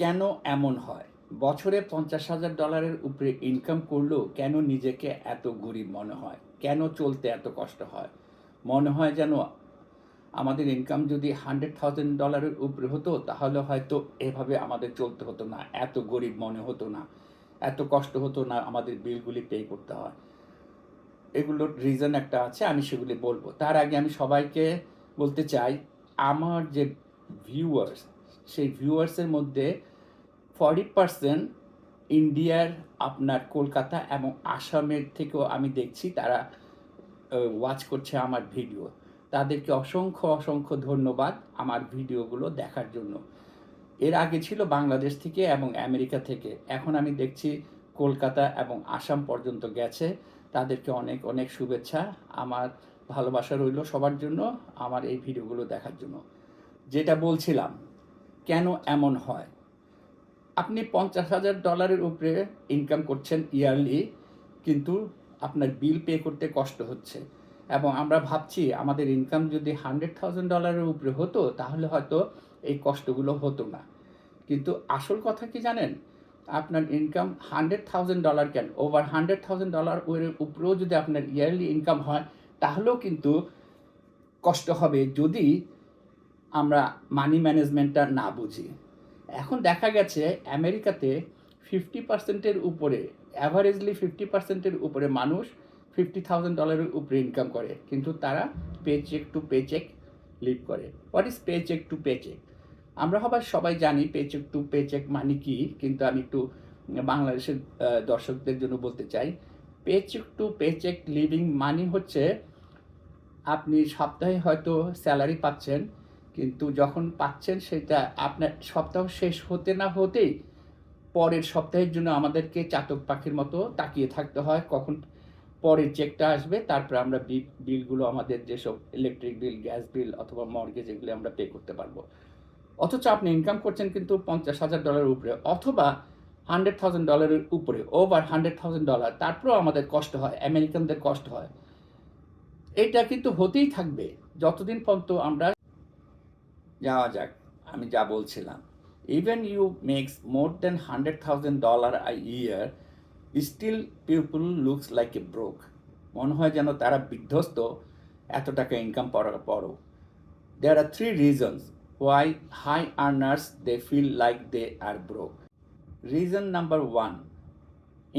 কেন এমন হয়? বছরে পঞ্চাশ হাজার ডলারের উপরে ইনকাম করলেও কেন নিজেকে এত গরিব মনে হয়? কেন চলতে এত কষ্ট হয়? মনে হয় যেন আমাদের ইনকাম যদি হান্ড্রেড থাউজেন্ড ডলারের উপরে হতো, তাহলে হয়তো এভাবে আমাদের চলতে হতো না। এত গরিব মনে হতো না। এত কষ্ট হতো না আমাদের বিলগুলি পে করতে হয়। এগুলোর রিজন একটা আছে, আমি সেগুলি বলব। তার আগে আমি সবাইকে বলতে চাই, আমার যে ভিউয়ার্স সেই ভিউয়ার্সের মধ্যে ফর্টি পার্সেন্ট ইন্ডিয়ার আপনার কলকাতা এবং আসামের থেকেও আমি দেখছি তারা ওয়াচ করছে আমার ভিডিও তাদেরকে অসংখ্য অসংখ্য ধন্যবাদ আমার ভিডিওগুলো দেখার জন্য। এর আগে ছিল বাংলাদেশ থেকে এবং আমেরিকা থেকে। এখন আমি দেখছি কলকাতা এবং আসাম পর্যন্ত গেছে। তাদেরকে অনেক অনেক শুভেচ্ছা। আমার ভালোবাসা রইল সবার জন্য আমার এই ভিডিওগুলো দেখার জন্য। যেটা বলছিলাম, কেন এমন হয়? আপনি পঞ্চাশ হাজার ডলারের উপরে ইনকাম করছেন ইয়ারলি কিন্তু আপনার বিল পে করতে কষ্ট হচ্ছে। এবং আমরা ভাবছি, আমাদের ইনকাম যদি হান্ড্রেড থাউজেন্ড ডলারের উপরে হতো, তাহলে হয়তো এই কষ্টগুলো হতো না। কিন্তু আসল কথা কি জানেন? আপনার ইনকাম হান্ড্রেড থাউজেন্ড ডলার কেন? ওভার হান্ড্রেড থাউজেন্ড ডলার উপরেও যদি আপনার ইয়ারলি ইনকাম হয়, তাহলেও কিন্তু কষ্ট হবে যদি আমরা মানি ম্যানেজমেন্টটা না বুঝি। এখন দেখা গেছে আমেরিকাতে ফিফটি পার্সেন্টের উপরে অ্যাভারেজলি ফিফটি পার্সেন্টের উপরে মানুষ ফিফটি থাউজেন্ড ডলারের উপরে ইনকাম করে। কিন্তু তারা paycheck to paycheck live করে। What is paycheck to paycheck আমরা সবাই সবাই জানি paycheck to paycheck মানে কি, কিন্তু আমি একটু বাংলাদেশের দর্শকদের জন্য বলতে চাই। Paycheck to paycheck living money হচ্ছে আপনি সপ্তাহে হয়তো স্যালারি পাচ্ছেন কিন্তু যখন পাচ্ছেন সেটা আপনার সপ্তাহ শেষ হতে না হতেই পরের সপ্তাহের জন্য আমাদেরকে চাতক পাখির মতো তাকিয়ে থাকতে হয়। কখন পরের চেকটা আসবে, তারপরে আমরা বিলগুলো আমাদের যেসব ইলেকট্রিক বিল গ্যাস বিল অথবা মর্গেজ এগুলো আমরা পে করতে পারব। অথচ আপনি ইনকাম করছেন কিন্তু পঞ্চাশ হাজার ডলারের উপরে অথবা হান্ড্রেড থাউজেন্ড ডলারের উপরে ওভার হান্ড্রেড থাউজেন্ড ডলার তারপরেও আমাদের কষ্ট হয় আমেরিকানদের কষ্ট হয়। এটা কিন্তু হতেই থাকবে। যতদিন পর্যন্ত আমরা যাওয়া যাক, আমি যা বলছিলাম। Even you makes more than hundred thousand dollar a year still people looks like a broke মনে হয় যেন তারা বিধ্বস্ত, এত টাকা ইনকাম করার পরও। There are three reasons why high earners they feel like they are broke reason number one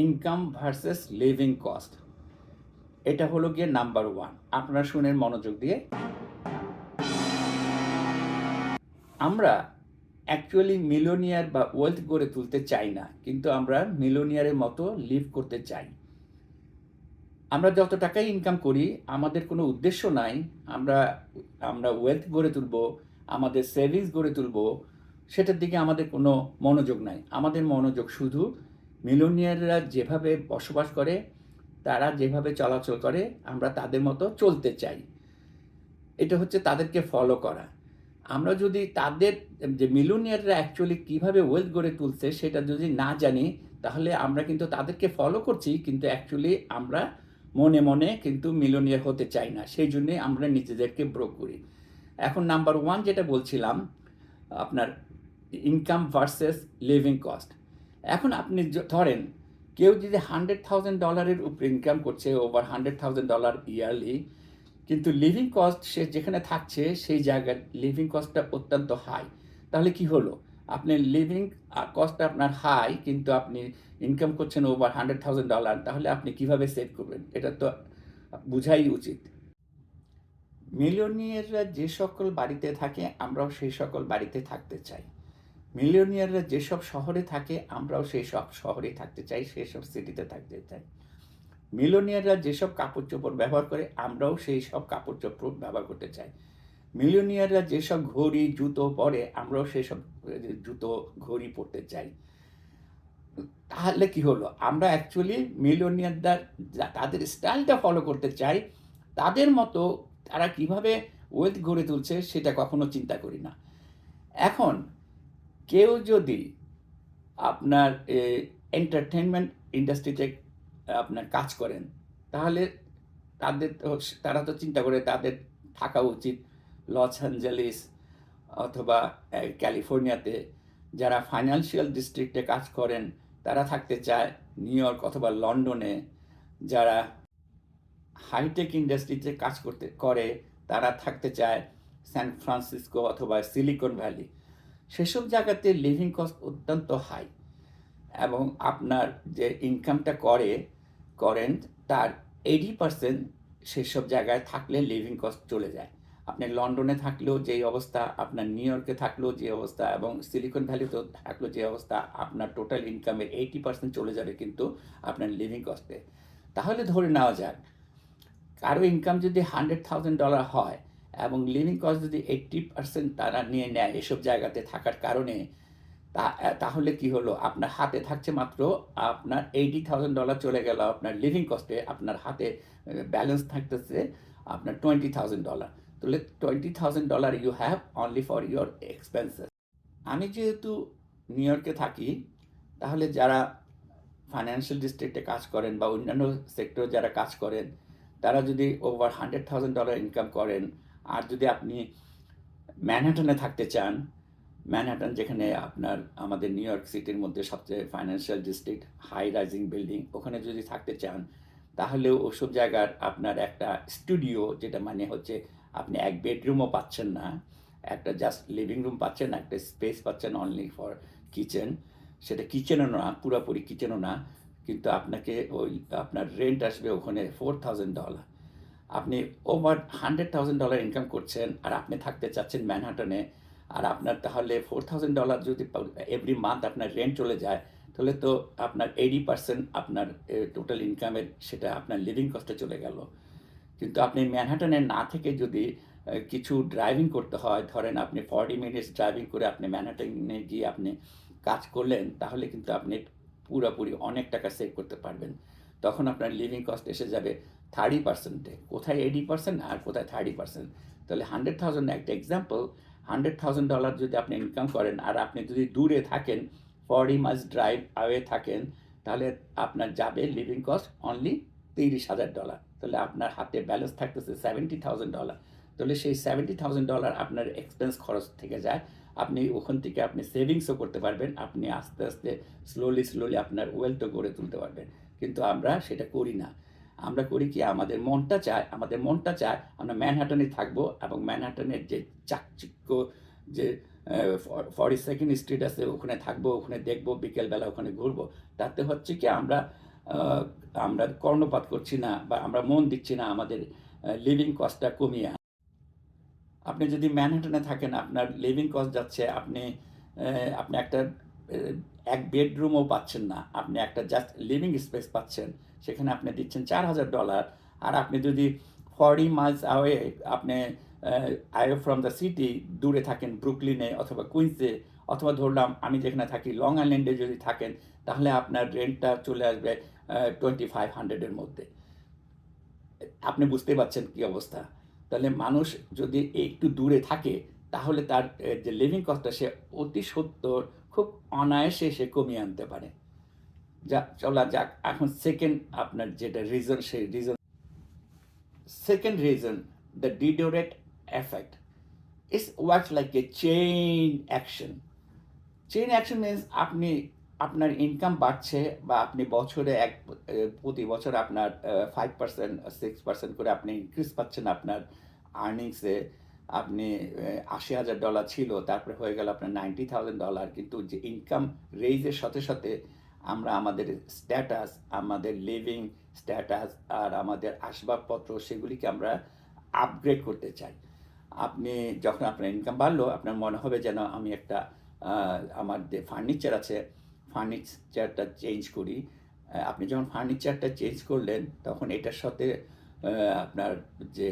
income versus living cost এটা হলো গিয়ে নাম্বার ওয়ান আপনারা শুনেন মনোযোগ দিয়ে আমরা অ্যাকচুয়ালি মিলোনিয়ার বা ওয়েলথ গড়ে তুলতে চাই না, কিন্তু আমরা মিলোনিয়ারের মতো লিভ করতে চাই। আমরা যত টাকাই ইনকাম করি, আমাদের কোনো উদ্দেশ্য নাই, আমরা আমরা ওয়েলথ গড়ে তুলব, আমাদের সেভিংস গড়ে তুলব, সেটার দিকে আমাদের কোনো মনোযোগ নাই। আমাদের মনোযোগ শুধু মিলোনিয়াররা যেভাবে বসবাস করে, তারা যেভাবে চলাচল করে, আমরা তাদের মতো চলতে চাই। এটা হচ্ছে তাদেরকে ফলো করা। আমরা যদি তাদের, যে মিলোনিয়াররা অ্যাকচুয়ালি কীভাবে ওয়েলথ গড়ে তুলছে সেটা যদি না জানি, তাহলে আমরা কিন্তু তাদেরকে ফলো করছি, কিন্তু অ্যাকচুয়ালি আমরা মনে মনে কিন্তু মিলোনিয়ার হতে চাই না। সেই জন্যে আমরা নিজেদেরকে ব্রোক করি। এখন নাম্বার ওয়ান যেটা বলছিলাম, আপনার ইনকাম ভার্সেস লিভিং কস্ট এখন আপনি ধরেন, কেউ যদি হান্ড্রেড থাউজেন্ড ডলারের উপরে ইনকাম করছে over hundred thousand dollar yearly কিন্তু লিভিং কস্ট সে যেখানে থাকছে, সেই জায়গার লিভিং কস্টটা অত্যন্ত হাই তাহলে কি হলো? আপনি লিভিং কস্টটা আপনার হাই কিন্তু আপনি ইনকাম করছেন ওভার হান্ড্রেড থাউজেন্ড ডলার তাহলে আপনি কীভাবে সেভ করবেন? এটা তো বুঝাই উচিত। মিলিয়নিয়াররা যে সকল বাড়িতে থাকে, আমরাও সেই সকল বাড়িতে থাকতে চাই। মিলিয়নিয়াররা যেসব শহরে থাকে, আমরাও সেই সব শহরে থাকতে চাই সেসব সিটিতে থাকতে চাই। মিলিয়নিয়াররা যেসব কাপড় চোপড় ব্যবহার করে, আমরাও সেই সব কাপড় চোপড় ব্যবহার করতে চাই। মিলিয়নিয়াররা যেসব ঘড়ি, জুতো পরে, আমরাও সেই সব জুতো, ঘড়ি পরতে চাই। তাহলে কি হলো? আমরা অ্যাকচুয়ালি মিলিয়নিয়ারদের তাদের স্টাইলটা ফলো করতে চাই। তাদের মতো তারা কীভাবে ওয়েলথ গড়ে তুলছে সেটা কখনো চিন্তা করি না। এখন কেউ যদি আপনার এন্টারটেনমেন্ট ইন্ডাস্ট্রিতে আপনার কাজ করেন, তাহলে তাদের তারা তো চিন্তা করে তাদের থাকা উচিত লস অ্যাঞ্জেলিস অথবা ক্যালিফোর্নিয়াতে যারা ফাইন্যান্সিয়াল ডিস্ট্রিক্টে কাজ করেন, তারা থাকতে চায় নিউ ইয়র্ক অথবা লন্ডনে যারা হাইটেক ইন্ডাস্ট্রিতে কাজ করতে, করে, তারা থাকতে চায় স্যান ফ্রান্সিসকো অথবা সিলিকন ভ্যালি। সেসব জায়গাতে লিভিং কস্ট অত্যন্ত হাই এবং আপনার যে ইনকামটা করে করেন তার এইটি পার্সেন্ট সেসব জায়গায় থাকলে লিভিং কস্ট চলে যায়। আপনি লন্ডনে থাকলেও যেই অবস্থা, আপনার নিউ ইয়র্কে থাকলেও যে অবস্থা এবং সিলিকন ভ্যালিতেও থাকলেও যে অবস্থা, আপনার টোটাল ইনকামের এইটি পার্সেন্ট চলে যাবে কিন্তু আপনার লিভিং কস্টে তাহলে ধরে নেওয়া যাক, কারও ইনকাম যদি হান্ড্রেড থাউজেন্ড ডলার হয় এবং লিভিং কস্ট যদি এইট্টি পার্সেন্ট তারা নিয়ে নেয় এসব জায়গাতে থাকার কারণে তা তাহলে কি হলো? আপনার হাতে থাকছে মাত্র আপনার এইটি থাউজেন্ড ডলার চলে গেল আপনার লিভিং কস্টে আপনার হাতে ব্যালেন্স থাকতেছে আপনার টোয়েন্টি থাউজেন্ড ডলার তাহলে twenty thousand dollar you have only for your expenses আমি যেহেতু নিউ ইয়র্কে থাকি, তাহলে যারা ফাইন্যান্সিয়াল ডিস্ট্রিক্টে কাজ করেন বা অন্যান্য সেক্টরে যারা কাজ করেন, তারা যদি over hundred thousand dollar income করেন, আর যদি আপনি ম্যানহাটনে থাকতে চান ম্যানহাটন যেখানে আপনার আমাদের নিউ ইয়র্ক সিটির মধ্যে সবচেয়ে financial district high rising building ওখানে যদি থাকতে চান, তাহলেও ওসব জায়গার আপনার একটা স্টুডিও যেটা মানে হচ্ছে আপনি এক বেডরুমও পাচ্ছেন না, একটা জাস্ট লিভিং রুম পাচ্ছেন, একটা স্পেস পাচ্ছেন অনলি ফর কিচেন সেটা কিচেনও না, পুরোপুরি কিচেনও না, কিন্তু আপনাকে ওই আপনার রেন্ট আসবে ওখানে ফোর থাউজেন্ড ডলার আপনি over hundred thousand dollar income করছেন, আর আপনি থাকতে চাচ্ছেন ম্যানহাটনে আর আপনার তাহলে ফোর থাউজেন্ড ডলার যদি এভরি মান্থ আপনার রেন্ট চলে যায়, তাহলে তো আপনার এইটি পার্সেন্ট আপনার টোটাল ইনকামের সেটা আপনার লিভিং কস্টে চলে গেল। কিন্তু আপনি ম্যানহাটনে না থেকে যদি কিছু ড্রাইভিং করতে হয়, ধরেন আপনি ফর্টি মিনিটস ড্রাইভিং করে আপনি ম্যানহাটনে গিয়ে আপনি কাজ করলেন, তাহলে কিন্তু আপনি পুরোপুরি অনেক টাকা সেভ করতে পারবেন। তখন আপনার লিভিং কস্ট এসে যাবে থার্টি পার্সেন্টে কোথায় এইটি পার্সেন্ট আর কোথায় থার্টি পার্সেন্ট তাহলে হান্ড্রেড থাউজেন্ড একটা এক্সাম্পল হান্ড্রেড থাউজেন্ড ডলার যদি আপনি ইনকাম করেন, আর আপনি যদি দূরে থাকেন ফর্টি মাইলস ড্রাইভ আওয়ে থাকেন, তাহলে আপনার যাবে লিভিং কস্ট অনলি তিরিশ হাজার ডলার তাহলে আপনার হাতে ব্যালেন্স থাকতেছে সেভেন্টি থাউজেন্ড ডলার তাহলে সেই সেভেন্টি থাউজেন্ড ডলার আপনার এক্সপেন্স খরচ থেকে যায়। আপনি ওখান থেকে আপনি সেভিংসও করতে পারবেন। আপনি আস্তে আস্তে স্লোলি স্লোলি আপনার ওয়েলথও গড়ে তুলতে পারবেন। কিন্তু আমরা সেটা করি না। আমরা করি কি, আমাদের মনটা চায়, আমাদের মনটা চায় আমরা ম্যানহাটনে থাকব এবং ম্যানহাটনের যে চাকচিক্য, যে ফর্টি সেকেন্ড স্ট্রিট আছে, ওখানে থাকব, ওখানে দেখব, বিকেলবেলা ওখানে ঘুরবো। তাতে হচ্ছে কি, আমরা আমরা কর্ণপাত করছি না বা আমরা মন দিচ্ছি না, আমাদের লিভিং কস্টটা কমিয়ে আপনি যদি ম্যানহাটনে থাকেন, আপনার লিভিং কস্ট যাচ্ছে, আপনি আপনি একটা এক বেডরুমও পাচ্ছেন না, আপনি একটা জাস্ট লিভিং স্পেস পাচ্ছেন সেখানে আপনি দিচ্ছেন চার হাজার ডলার। আর আপনি যদি ফর্টি মাইলস আওয়ে আপনি আওয়ে ফ্রম দ্য সিটি দূরে থাকেন ব্রুকলিনে অথবা কুইন্সে, অথবা ধরলাম আমি যেখানে থাকি লং আইল্যান্ডে যদি থাকেন, তাহলে আপনার রেন্টটা চলে আসবে টোয়েন্টি ফাইভ হান্ড্রেডের মধ্যে। আপনি বুঝতে পারছেন কী অবস্থা। তাহলে মানুষ যদি একটু দূরে থাকে, তাহলে তার যে লিভিং কস্টটা সে অতি সত্তর, খুব অনায়াসে সে কমিয়ে আনতে পারে। যা, চলা যাক। এখন সেকেন্ড আপনার যেটা রিজন সেই reason second reason the Diderot effect it's works like a chain action chain action means আপনি, আপনার ইনকাম বাড়ছে বা আপনি বছরে এক প্রতি বছর আপনার ফাইভ পার্সেন্ট সিক্স পার্সেন্ট করে আপনি ইনক্রিজ পাচ্ছেন আপনার আর্নিংসে আপনি আশি হাজার ডলার ছিল, তারপরে হয়ে গেল আপনার নাইনটি থাউজেন্ড ডলার কিন্তু যে ইনকাম রেইজের সাথে সাথে আমরা আমাদের স্ট্যাটাস আমাদের লিভিং স্ট্যাটাস আর আমাদের আসবাবপত্র সেগুলিকে আমরা আপগ্রেড করতে চাই। আপনি যখন আপনার ইনকাম বাড়লো, আপনার মনে হবে যেন আমি একটা আমার যে ফার্নিচার আছে ফার্নিচারটা চেঞ্জ করি। আপনি যখন ফার্নিচারটা চেঞ্জ করলেন, তখন এটার সাথে আপনার যে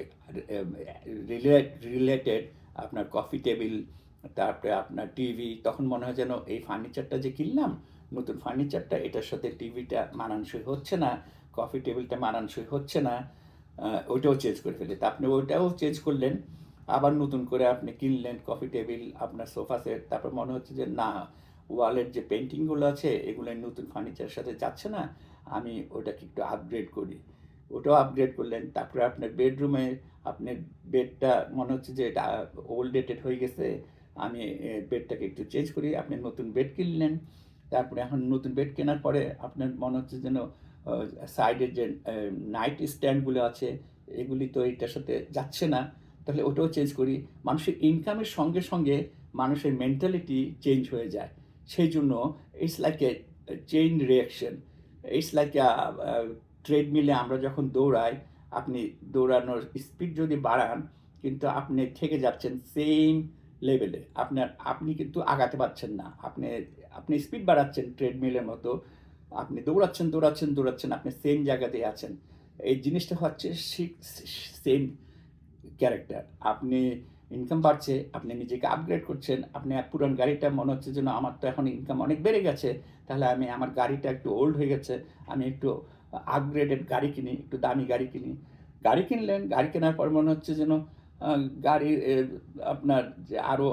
রিলেটেড আপনার কফি টেবিল তারপরে আপনার টিভি তখন মনে হয় যেন এই ফার্নিচারটা যে কিনলাম নতুন ফার্নিচারটা এটার সাথে টিভিটা মানানসই হচ্ছে না কফি টেবিলটা মানানসই হচ্ছে না ওইটাও চেঞ্জ করে ফেলে তা আপনি ওইটাও চেঞ্জ করলেন, আবার নতুন করে আপনি কিনলেন কফি টেবিল আপনার সোফা সেট তারপর মনে হচ্ছে যে না ওয়ালের যে পেন্টিংগুলো আছে, এগুলো নতুন ফার্নিচারের সাথে যাচ্ছে না, আমি ওটাকে একটু আপগ্রেড করি। ওটাও আপগ্রেড করলেন, তারপরে আপনার বেডরুমে আপনার বেডটা মনে হচ্ছে যে এটা ওল্ড ডেটেড হয়ে গেছে, আমি বেডটাকে একটু চেঞ্জ করি, আপনি নতুন বেড কিনলেন তারপরে এখন নতুন বেড কেনার পরে আপনার মনে হচ্ছে যেন সাইডের যে নাইট স্ট্যান্ডগুলো আছে, এগুলি তো এটার সাথে যাচ্ছে না। তাহলে ওটাও চেঞ্জ করি। মানুষের ইনকামের সঙ্গে সঙ্গে মানুষের মেন্টালিটি চেঞ্জ হয়ে যায়। সেই জন্য it's like a chain reaction it's like ট্রেডমিলে আমরা যখন দৌড়াই, আপনি দৌড়ানোর স্পিড যদি বাড়ান, কিন্তু আপনি থেকে যাচ্ছেন সেম লেভেলে আপনার, আপনি কিন্তু আগাতে পারছেন না। আপনি আপনি স্পিড বাড়াচ্ছেন ট্রেডমিলের মতো, আপনি দৌড়াচ্ছেন দৌড়াচ্ছেন দৌড়াচ্ছেন, আপনি সেম জায়গাতেই আছেন। এই জিনিসটা হচ্ছে সেম ক্যারেক্টার আপনি ইনকাম বাড়ছে, আপনি নিজেকে আপগ্রেড করছেন, আপনি পুরান গাড়িটা মনে হচ্ছে যেন আমার তো এখন ইনকাম অনেক বেড়ে গেছে, তাহলে আমি আমার গাড়িটা একটু ওল্ড হয়ে গেছে, আমি একটু আপগ্রেডেড গাড়ি কিনি, একটু দামি গাড়ি কিনি। গাড়ি কিনলেন, গাড়ি কেনার পর মনে হচ্ছে যেন গাড়ির এ, আপনার যে আরও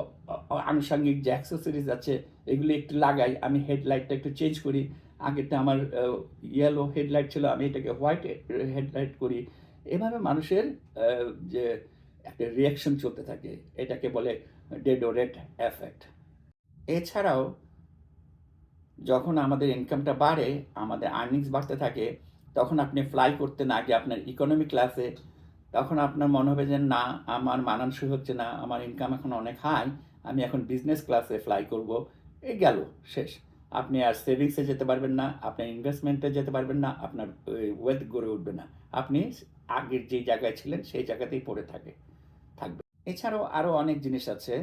আনুষঙ্গিক যে অ্যাক্সেসরিজ আছে এগুলি একটু লাগাই। আমি হেডলাইটটা একটু চেঞ্জ করি। আগেরটা আমার ইয়েলো হেডলাইট ছিল আমি এটাকে হোয়াইট হেডলাইট করি। এভাবে মানুষের যে একটা রিয়াকশন চলতে থাকে। এটাকে বলে ডেডোরেট এফেক্ট এছাড়াও যখন আমাদের ইনকামটা বাড়ে আমাদের আর্নিংস বাড়তে থাকে তখন আপনি ফ্লাই করতে না গিয়ে আপনার ইকোনমি ক্লাসে তখন আপনার মনে হবে যে, না, আমার মানানসই হচ্ছে না, আমার ইনকাম এখন অনেক হাই আমি এখন বিজনেস ক্লাসে ফ্লাই করব। এই গেল, শেষ। আপনি আর সেভিংসে যেতে পারবেন না আপনার ইনভেস্টমেন্টে যেতে পারবেন না, আপনার ওয়েলথ গড়ে উঠবে না। আপনি আগের যে জায়গায় ছিলেন, সেই জায়গাতেই পড়ে থাকে, থাকবে। এছাড়াও আরও অনেক জিনিস আছে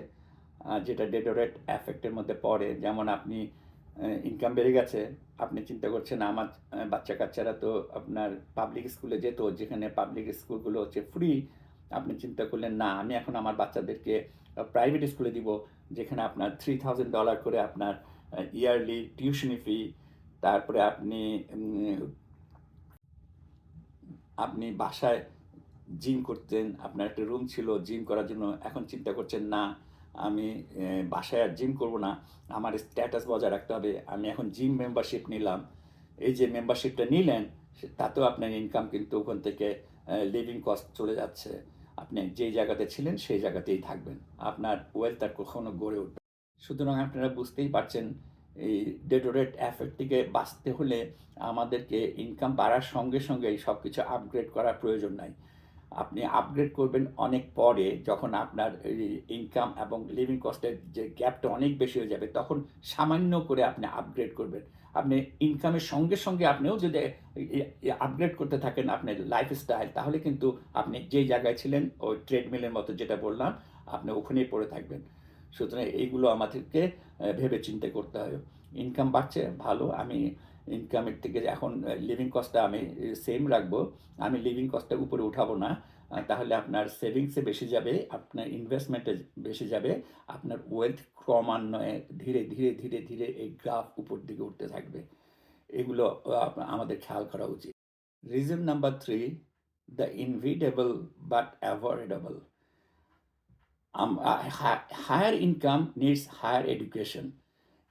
যেটা ডেডোরেট এফেক্টের মধ্যে পড়ে। যেমন আপনি ইনকাম বেড়ে গেছে। আপনি চিন্তা করছেন, আমার বাচ্চা কাচ্চারা তো আপনার পাবলিক স্কুলে যেত, যেখানে পাবলিক স্কুলগুলো হচ্ছে ফ্রি আপনি চিন্তা করলেন, না, আমি এখন আমার বাচ্চাদেরকে প্রাইভেট স্কুলে দিব, যেখানে আপনার থ্রি থাউজেন্ড ডলার করে আপনার ইয়ারলি টিউশনি ফি তারপরে আপনি আপনি বাসায় জিম করতেন, আপনার একটা রুম ছিল জিম করার জন্য। এখন চিন্তা করছেন, না আমি বাসায় আর জিম করব না, আমার স্ট্যাটাস বজায় রাখতে হবে। আমি এখন জিম মেম্বারশিপ নিলাম। এই যে মেম্বারশিপটা নিলেন তাতেও আপনার ইনকাম কিন্তু ওখান থেকে লিভিং কস্ট চলে যাচ্ছে। আপনি যেই জায়গাতে ছিলেন, সেই জায়গাতেই থাকবেন। আপনার ওয়েলথ আর কখনো গড়ে উঠবে সুতরাং আপনারা বুঝতেই পারছেন, এই ডেটোরেট এফেক্ট থেকে বাঁচতে হলে আমাদেরকে ইনকাম বাড়ার সঙ্গে সঙ্গে সব কিছু আপগ্রেড করার প্রয়োজন নাই। আপনি আপগ্রেড করবেন অনেক পরে যখন আপনার ইনকাম এবং লিভিং কস্টের যে গ্যাপটা অনেক বেশি হয়ে যাবে, তখন সামান্য করে আপনি আপগ্রেড করবেন। আপনি ইনকামের সঙ্গে সঙ্গে আপনিও যদি আপগ্রেড করতে থাকেন আপনার লাইফস্টাইল তাহলে কিন্তু আপনি যেই জায়গায় ছিলেন, ওই ট্রেডমিলের মতো যেটা বললাম, আপনি ওখানেই পড়ে থাকবেন। সুতরাং এইগুলো আমাদেরকে ভেবে চিন্তে করতে হবে ইনকাম বাড়ছে, ভালো। আমি ইনকামের থেকে এখন লিভিং কস্টটা আমি সেম রাখব। আমি লিভিং কস্টটা উপরে উঠাবো না। তাহলে আপনার সেভিংসে বেশি যাবে, আপনার ইনভেস্টমেন্টে বেশি যাবে, আপনার ওয়েলথ ক্রমান্বয়ে ধীরে ধীরে ধীরে ধীরে এই গ্রাফ উপর দিকে উঠতে থাকবে। এগুলো আমাদের খেয়াল করা উচিত। Reason number three the inevitable but avoidable higher income needs higher education.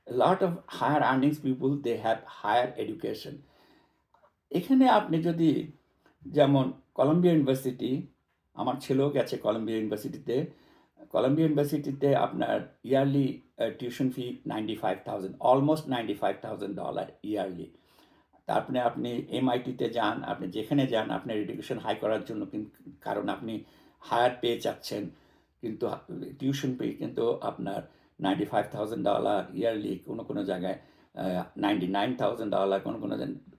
A lot of higher earnings people, they have higher education. এখানে আপনি যদি যেমন কলম্বিয়া ইউনিভার্সিটি আমার ছেলেও গেছে কলম্বিয়া ইউনিভার্সিটিতে কলম্বিয়া ইউনিভার্সিটিতে আপনার yearly tuition fee ninety five thousand almost ninety five thousand dollar yearly তারপরে আপনি এমআইটিতে যান, আপনি যেখানে যান, আপনার এডুকেশন হাই করার জন্য কারণ আপনি হায়ার পে চাচ্ছেন। কিন্তু টিউশন পে কিন্তু আপনার ninety five thousand dollar yearly কোনো কোনো জায়গায় নাইনটি নাইন থাউজেন্ড ডলার কোনো কোনো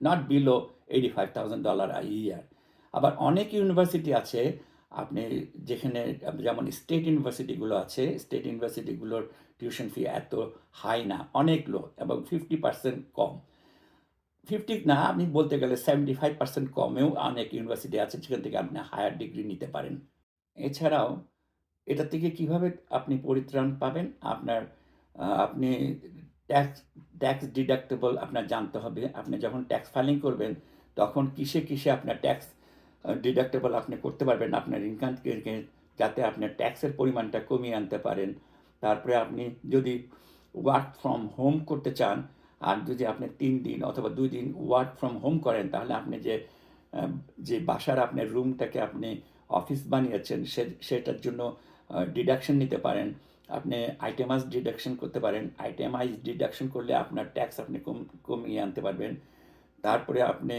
not below eighty five thousand dollar I year আবার অনেক ইউনিভার্সিটি আছে, আপনি যেখানে যেমন স্টেট ইউনিভার্সিটিগুলো আছে স্টেট ইউনিভার্সিটিগুলোর টিউশন ফি এত হাই না, অনেক লো এবং ফিফটি পার্সেন্ট কম। ফিফটি না, আপনি বলতে গেলে সেভেন্টি ফাইভ পার্সেন্ট কমেও অনেক ইউনিভার্সিটি আছে যেখান থেকে আপনি হায়ার ডিগ্রি নিতে পারেন। এছাড়াও এটা থেকে কীভাবে আপনি পরিত্রাণ পাবেন? আপনার আপনি ট্যাক্স ট্যাক্স ডিডাক্টেবল আপনার জানতে হবে। আপনি যখন ট্যাক্স ফাইলিং করবেন, তখন কিসে কিসে আপনার ট্যাক্স ডিডাক্টেবল আপনি করতে পারবেন, আপনার ইনকাম যাতে আপনার ট্যাক্সের পরিমাণটা কমিয়ে আনতে পারেন। তারপরে আপনি যদি ওয়ার্ক ফ্রম হোম করতে চান, আর যদি আপনি তিন দিন অথবা দুই দিন ওয়ার্ক ফ্রম হোম করেন, তাহলে আপনি যে যে বাসার আপনার রুমটাকে আপনি অফিস বানিয়েছেন, সে, সেটার জন্য ডিডাকশন নিতে পারেন। আপনি আইটেমাইজ ডিডাকশন করতে পারেন। আইটেমাইজ ডিডাকশন করলে আপনার ট্যাক্স আপনি কম কমিয়ে আনতে পারবেন। তারপরে আপনি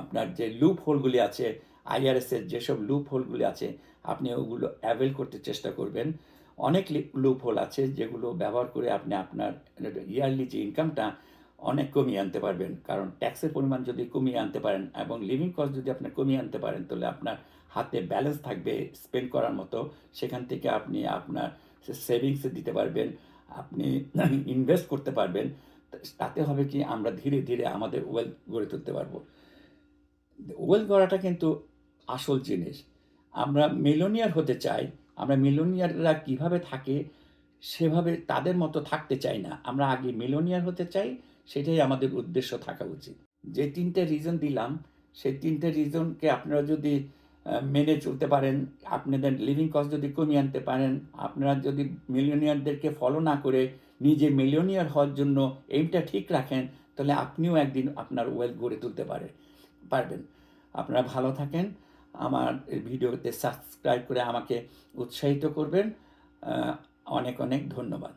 আপনার যে লুপ হোলগুলি আছে আইআরএসের যেসব লুপ হোলগুলি আছে, আপনি ওগুলো অ্যাভেল করতে চেষ্টা করবেন। অনেক লুপ হোল আছে যেগুলো ব্যবহার করে আপনি আপনার ইয়ারলি যে ইনকামটা অনেক কমিয়ে আনতে পারবেন। কারণ ট্যাক্সের পরিমাণ যদি কমিয়ে আনতে পারেন এবং লিভিং কস্ট যদি আপনি কমিয়ে আনতে পারেন, তাহলে আপনার হাতে ব্যালেন্স থাকবে স্পেন্ড করার মতো। সেখান থেকে আপনি আপনার সেভিংসে দিতে পারবেন, আপনি ইনভেস্ট করতে পারবেন। তাতে হবে কি আমরা ধীরে ধীরে আমাদের ওয়েলথ গড়ে তুলতে পারব। ওয়েলথ গড়াটা কিন্তু আসল জিনিস। আমরা মিলোনিয়ার হতে চাই, আমরা মিলোনিয়াররা কীভাবে থাকে, সেভাবে তাদের মতো থাকতে চাই না। আমরা আগে মিলোনিয়ার হতে চাই সেটাই আমাদের উদ্দেশ্য থাকা উচিত। যে তিনটে রিজন দিলাম, সেই তিনটে রিজনকে আপনারা যদি মেনে চলতে পারেন, আপনাদের লিভিং কস্ট যদি কমিয়ে আনতে পারেন, আপনারা যদি মিলিয়নিয়ারদেরকে ফলো না করে নিজে মিলিয়নিয়ার হওয়ার জন্য এইমটা ঠিক রাখেন, তাহলে আপনিও একদিন আপনার ওয়েলথ গড়ে তুলতে পারে, পারবেন। আপনারা ভালো থাকেন, আমার ভিডিওতে সাবস্ক্রাইব করে আমাকে উৎসাহিত করবেন। অনেক অনেক ধন্যবাদ।